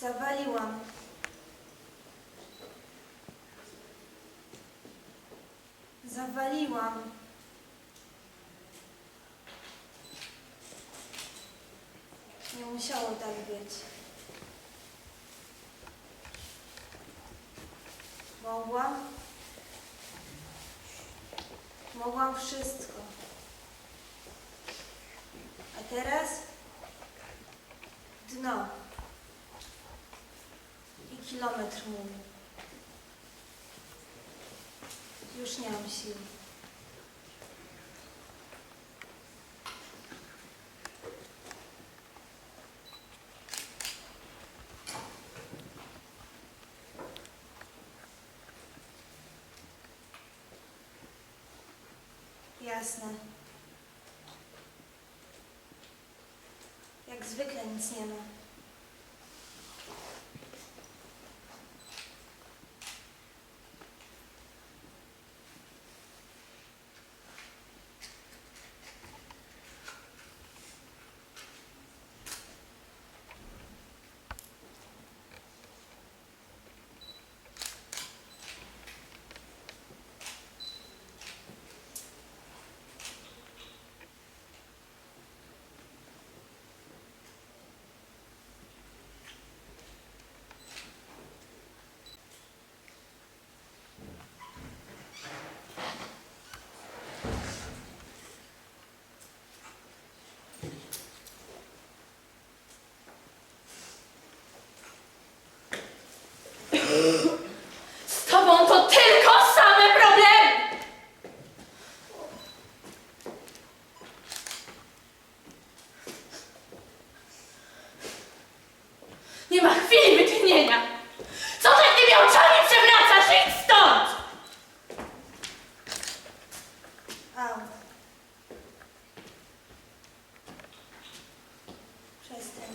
Zawaliłam. Zawaliłam. Nie musiało tak być. Mogłam. Mogłam wszystko. Teraz dno. I kilometr mówi. Już nie mam sił. Jasne. Jak zwykle nic nie ma. Z tobą to tylko same problemy! Nie ma chwili wytchnienia! Co ty tymi oczami przewracasz? Idź stąd! Au. Przestań.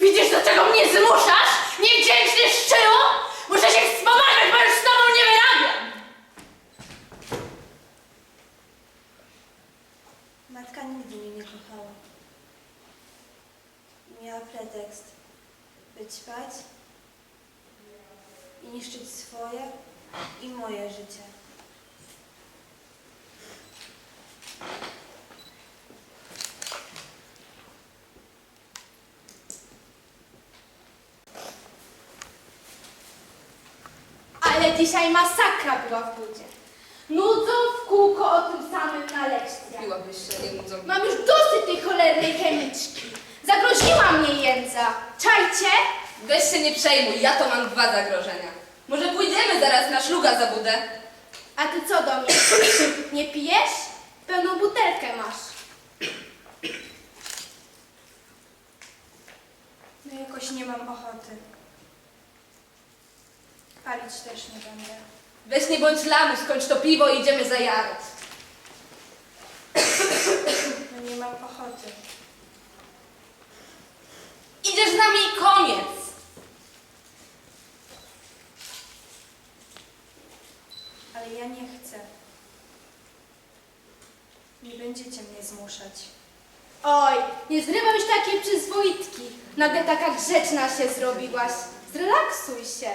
Widzisz, do czego mnie zmuszasz? Niewdzięczny szczyło! Muszę się wspomagać, bo już z tobą nie wyrabiam! Matka nigdy mnie nie kochała. Miała pretekst, by ćpać i niszczyć swoje i moje życie. Ale dzisiaj masakra była w budzie. Nudzą w kółko o tym samym na lekcjach. Piłabyś się, nie nudzą. Mam już dosyć tej cholernej chemiczki. Zagroziła mnie jędza. Czajcie? Weź się nie przejmuj, ja to mam dwa zagrożenia. Może pójdziemy zaraz na szluga za budę? A ty co do mnie? Nie pijesz? Pełną butelkę masz. No jakoś nie mam ochoty. Palić też nie będę. Weź nie bądź lamu, skończ to piwo i idziemy za jarą. No nie mam ochoty. Idziesz z nami i koniec. Ale ja nie chcę. Nie będziecie mnie zmuszać. Oj, nie zrywam już takiej przyzwoitki. Nagle taka grzeczna się zrobiłaś. Zrelaksuj się.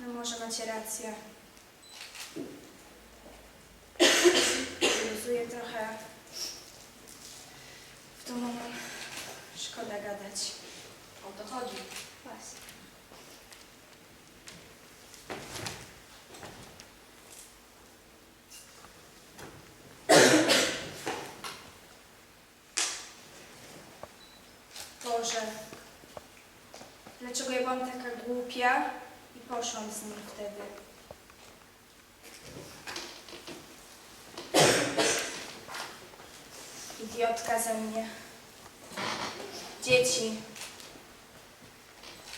No może macie rację. Luzuję trochę. W domu mam szkoda gadać. O to chodzi. Właśnie. Boże, dlaczego ja byłam taka głupia i poszłam z nim wtedy? Idiotka ze mnie. Dzieci.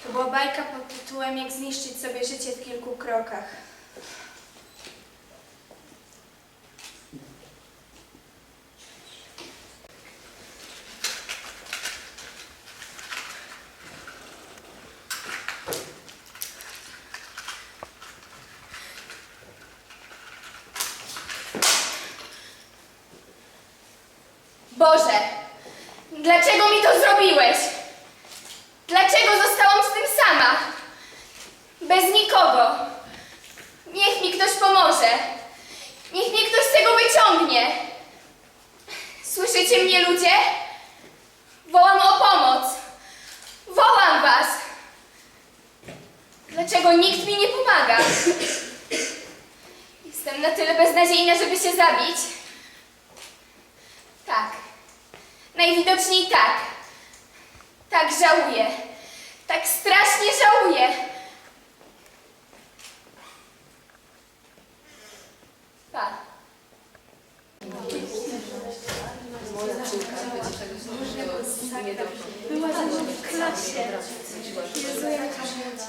To była bajka pod tytułem Jak zniszczyć sobie życie w kilku krokach. Boże, dlaczego mi to zrobiłeś? Dlaczego zostałam z tym sama? Bez nikogo. Niech mi ktoś pomoże. Niech mnie ktoś z tego wyciągnie. Słyszycie mnie, ludzie? Wołam o pomoc. Wołam was. Dlaczego nikt mi nie pomaga? Jestem na tyle beznadziejna, żeby się zabić. Tak. Najwidoczniej tak. Tak żałuję. Tak strasznie żałuję. Pa. Była ze mną w klasie.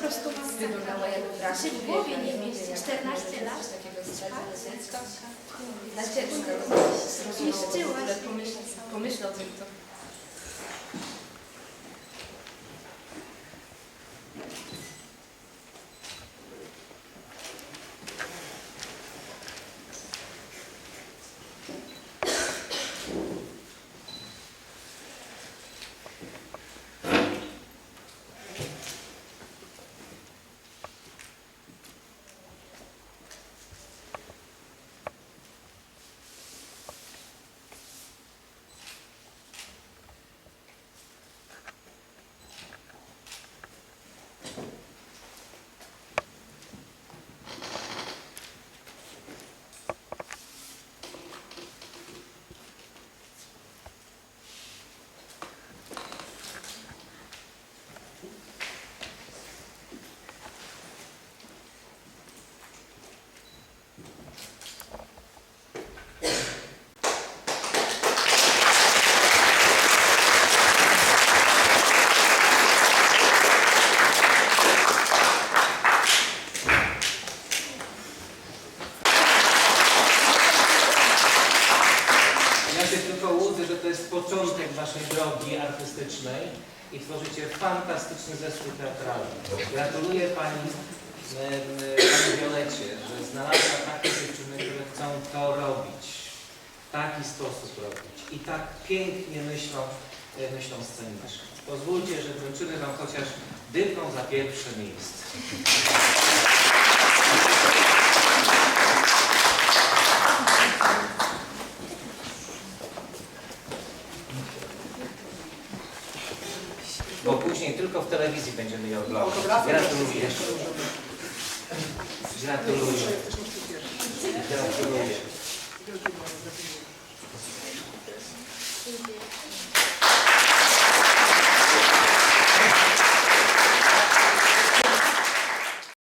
Jak prostu mam się w głowie nie mieści. 14 lat. Na ciebie. Zniszczyłaś. Pomyśl o tym, to... Ja się tylko łudzę, że to jest początek waszej drogi i tworzycie fantastyczny zespół teatralny. Gratuluję pani, pani Violecie, że znalazła takie dziewczyny, które chcą to robić. Taki sposób robić. I tak pięknie myślą, e, myślą scenicznie. Pozwólcie, że wręczymy wam chociaż dyplom za pierwsze miejsce. Bo później tylko w telewizji będziemy je oglądać. Gratuluję. Gratuluję. Gratuluję.